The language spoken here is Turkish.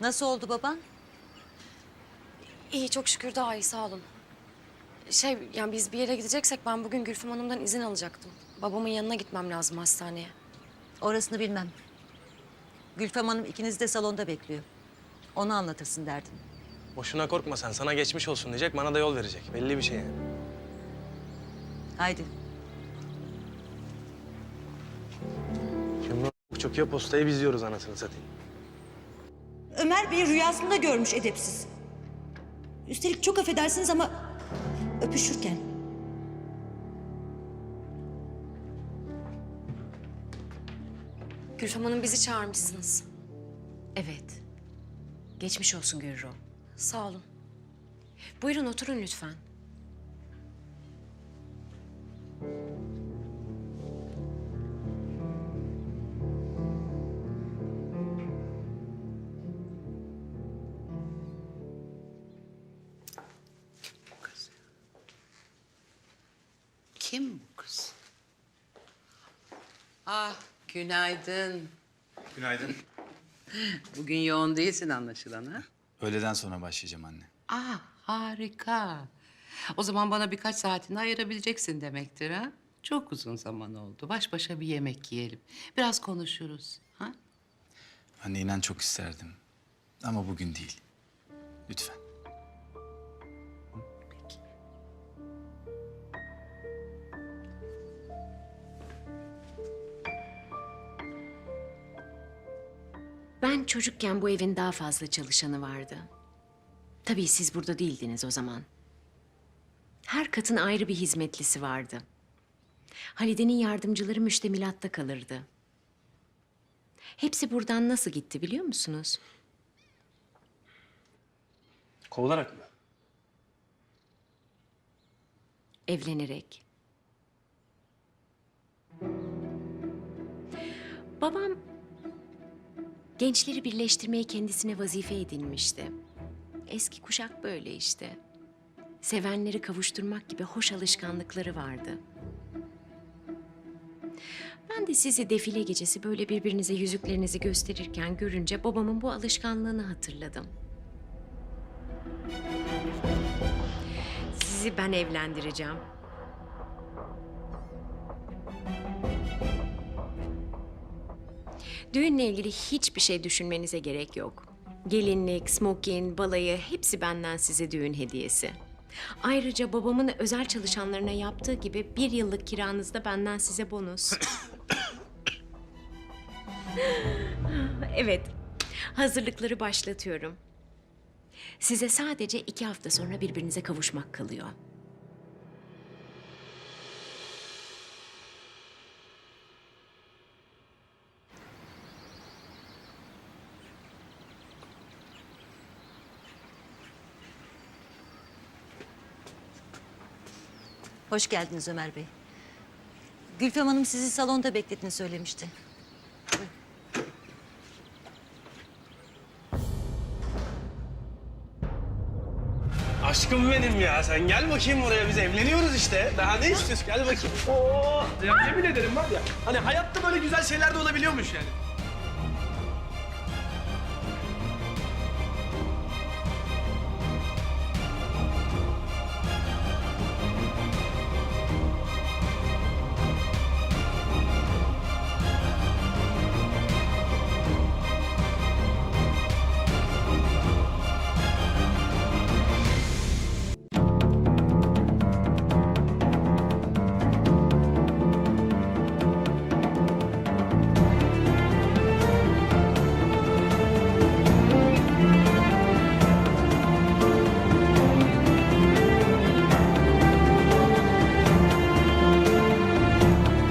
Nasıl oldu baban? İyi çok şükür daha iyi sağ olun. Şey yani biz bir yere gideceksek ben bugün Gülfem Hanım'dan izin alacaktım. Babamın yanına gitmem lazım hastaneye. Orasını bilmem. Gülfem Hanım ikiniz de salonda bekliyor. Onu anlatırsın derdim. Boşuna korkma sen. Sana geçmiş olsun diyecek, bana da yol verecek. Belli bir şey yani. Haydi. Şimdi çok ya postayı biz yiyoruz anasını satayım. Ömer Bey rüyasında görmüş edepsiz. Üstelik çok affedersiniz ama öpüşürken. Gülfem Hanım bizi çağırmışsınız. Evet. Geçmiş olsun Gürro. Sağ olun. Buyurun oturun lütfen. Kim bu kız? Ah, günaydın. Günaydın. Bugün yoğun değilsin anlaşılan ha? Öğleden sonra başlayacağım anne. Ah, harika. O zaman bana birkaç saatini ayırabileceksin demektir ha? Çok uzun zaman oldu. Baş başa bir yemek yiyelim. Biraz konuşuruz. Ha? Anne inan çok isterdim. Ama bugün değil. Lütfen. Ben çocukken bu evin daha fazla çalışanı vardı. Tabii siz burada değildiniz o zaman. Her katın ayrı bir hizmetlisi vardı. Halide'nin yardımcıları müştemilatta kalırdı. Hepsi buradan nasıl gitti biliyor musunuz? Kovularak mı? Evlenerek. Babam gençleri birleştirmeyi kendisine vazife edinmişti. Eski kuşak böyle işte. Sevenleri kavuşturmak gibi hoş alışkanlıkları vardı. Ben de sizi defile gecesi böyle birbirinize yüzüklerinizi gösterirken görünce babamın bu alışkanlığını hatırladım. Sizi ben evlendireceğim. Düğünle ilgili hiçbir şey düşünmenize gerek yok. Gelinlik, smokin, balayı hepsi benden size düğün hediyesi. Ayrıca babamın özel çalışanlarına yaptığı gibi bir yıllık kiranızda benden size bonus. evet, hazırlıkları başlatıyorum. Size sadece iki hafta sonra birbirinize kavuşmak kalıyor. Hoş geldiniz Ömer Bey. Gülfem Hanım sizi salonda beklediğini söylemişti. Aşkım benim ya. Sen gel bakayım buraya. Biz evleniyoruz işte. Daha ne istiyorsun? Gel bakayım. Oo, ya yemin ederim var ya. Hani hayatta böyle güzel şeyler de olabiliyormuş yani.